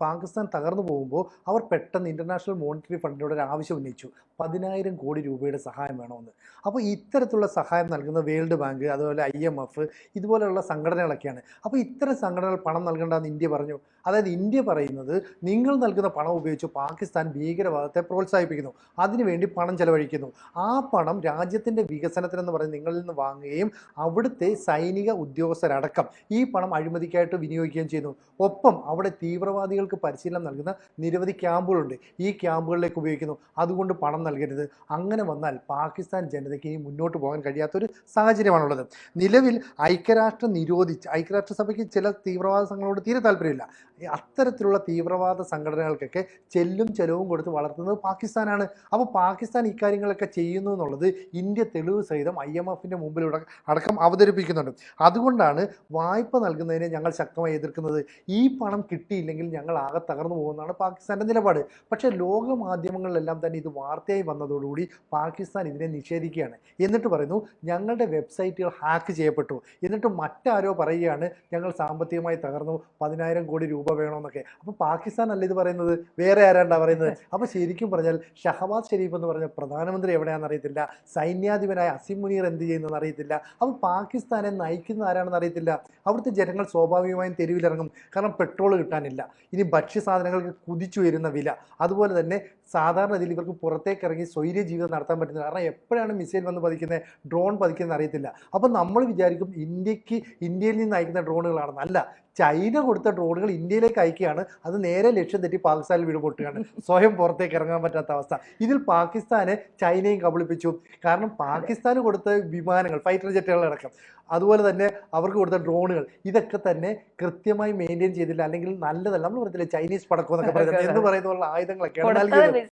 പാകിസ്ഥാൻ തകർന്നു പോകുമ്പോൾ അവർ പെട്ടെന്ന് ഇന്റർനാഷണൽ മോണിറ്ററി ഫണ്ടിനോട് ഒരു ആവശ്യം ഉന്നയിച്ചു. പതിനായിരം കോടി രൂപയുടെ സഹായം വേണമെന്ന്. അപ്പോൾ ഇത്തരത്തിലുള്ള സഹായം നൽകുന്ന വേൾഡ് ബാങ്ക് അതുപോലെ ഐ എം എഫ് ഇതുപോലെയുള്ള സംഘടനകളൊക്കെയാണ്. അപ്പോൾ ഇത്തരം സംഘടനകൾ പണം നൽകേണ്ടതെന്ന് ഇന്ത്യ പറഞ്ഞു. അതായത് ഇന്ത്യ പറയുന്നത് നിങ്ങൾ നൽകുന്ന പണം ഉപയോഗിച്ച് പാകിസ്ഥാൻ ഭീകരവാദത്തെ പ്രോത്സാഹിപ്പിക്കുന്നു. അതിനുവേണ്ടി പണം ചെലവഴിക്കുന്നു. ആ പണം രാജ്യത്തിന്റെ വികസനത്തിനെന്ന് പറഞ്ഞ് നിങ്ങളിൽ നിന്ന് വാങ്ങുകയും അവിടുത്തെ സൈനിക ഉദ്യോഗസ്ഥരടക്കം ഈ പണം അഴിമതിക്കായിട്ട് വിനിയോഗിക്കുകയും ചെയ്യുന്നു. ഒപ്പം അവിടെ തീവ്രവാദികൾക്ക് പരിശീലനം നൽകുന്ന നിരവധി ക്യാമ്പുകളുണ്ട്. ഈ ക്യാമ്പുകളിലേക്ക് ഉപയോഗിക്കുന്നു. അതുകൊണ്ട് പണം നൽകരുത്. അങ്ങനെ വന്നാൽ പാകിസ്ഥാൻ ജനതയ്ക്ക് ഇനി മുന്നോട്ട് പോകാൻ കഴിയാത്തൊരു സാഹചര്യമാണുള്ളത്. നിലവിൽ ഐക്യരാഷ്ട്ര നിരോധിച്ച് ഐക്യരാഷ്ട്രസഭയ്ക്ക് ചില തീവ്രവാദ സംഘങ്ങളോട് തീരെ താല്പര്യമില്ല. അത്തരത്തിലുള്ള തീവ്രവാദ സംഘടനകൾക്കൊക്കെ ചെല്ലും ചെലവും കൊടുത്ത് വളർത്തുന്നത് പാകിസ്ഥാനാണ്. അപ്പോൾ പാകിസ്ഥാൻ ഇക്കാര്യങ്ങളൊക്കെ ചെയ്യുന്നു എന്നുള്ളത് ഇന്ത്യ തെളിവ് സഹിതം ഐ എം എഫിന്റെ മുമ്പിലൂടെ അടക്കം അവതരിപ്പിക്കുന്നുണ്ട്. അതുകൊണ്ടാണ് വായ്പ നൽകുന്നതിനെ ഞങ്ങൾ ശക്തമായി എതിർക്കുന്നത്. ഈ പണം കിട്ടിയില്ലെങ്കിൽ ഞങ്ങൾ ആകെ തകർന്നു പോകുന്നതാണ് പാകിസ്ഥാന്റെ നിലപാട്. പക്ഷേ ലോക മാധ്യമങ്ങളിലെല്ലാം തന്നെ ഇത് വാർത്തയായി വന്നതോടുകൂടി പാകിസ്ഥാൻ ഇതിനെ നിഷേധിക്കുകയാണ്. എന്നിട്ട് പറയുന്നു ഞങ്ങളുടെ വെബ്സൈറ്റുകൾ ഹാക്ക് ചെയ്യപ്പെട്ടു. എന്നിട്ട് മറ്റാരോ പറയുകയാണ് ഞങ്ങൾ സാമ്പത്തികമായി തകർന്നു പതിനായിരം കോടി രൂപ വേണമെന്നൊക്കെ. അപ്പോൾ പാകിസ്ഥാൻ അല്ല ഇത് പറയുന്നത്? വേറെ ആരാണ്ടാ പറയുന്നത്? അപ്പോൾ ശരിക്കും പറഞ്ഞാൽ ഷഹബാസ് ഷെരീഫ് എന്ന് പറഞ്ഞ പ്രധാനമന്ത്രി എവിടെയാണെന്ന് അറിയത്തില്ല സൈന്യാധിപനായ അസിം മുനീർ എന്ത് ചെയ്യുന്നതെന്ന് അറിയത്തില്ല അപ്പോൾ പാകിസ്ഥാനെ നയിക്കുന്ന ആരാണെന്ന് അറിയത്തില്ല അവിടുത്തെ ജനങ്ങൾ സ്വാഭാവികമായും തെരുവിലിറങ്ങും. കാരണം പെട്രോൾ കിട്ടാനില്ല. ഇനി ഭക്ഷ്യസാധനങ്ങൾക്ക് കുതിച്ചുയരുന്ന വില. അതുപോലെ തന്നെ സാധാരണ ഇതിൽ ഇവർക്ക് പുറത്തേക്ക് ഇറങ്ങി സ്വൈര്യ ജീവിതം നടത്താൻ പറ്റുന്നത് കാരണം എപ്പോഴാണ് മിസൈൽ വന്ന് പതിക്കുന്നത് ഡ്രോൺ പതിക്കുന്നത് അറിയത്തില്ല. അപ്പം നമ്മൾ വിചാരിക്കും ഇന്ത്യയ്ക്ക് ഇന്ത്യയിൽ നിന്ന് അയക്കുന്ന ഡ്രോണുകളാണെന്ന് അല്ല ചൈന കൊടുത്ത ഡ്രോണുകൾ ഇന്ത്യയിലേക്ക് അയക്കുകയാണ്. അത് നേരെ ലക്ഷ്യം തെറ്റി പാകിസ്ഥാനിൽ വീട് പൊട്ടുകയാണ്. സ്വയം പുറത്തേക്ക് ഇറങ്ങാൻ പറ്റാത്ത അവസ്ഥ. ഇതിൽ പാകിസ്ഥാനെ ചൈനയും കബളിപ്പിച്ചു. കാരണം പാകിസ്ഥാന് കൊടുത്ത വിമാനങ്ങൾ ഫൈറ്റർ ജെറ്റുകളടക്കം അതുപോലെ തന്നെ അവർക്ക് കൊടുത്ത ഡ്രോണുകൾ ഇതൊക്കെ തന്നെ കൃത്യമായി മെയിന്റെയിൻ ചെയ്തില്ല. അല്ലെങ്കിൽ നല്ലതല്ല. നമ്മൾ പറയത്തില്ല ചൈനീസ് പടക്കം എന്നൊക്കെ പറയുന്നത് എന്ന് പറയുന്ന ആയുധങ്ങളൊക്കെ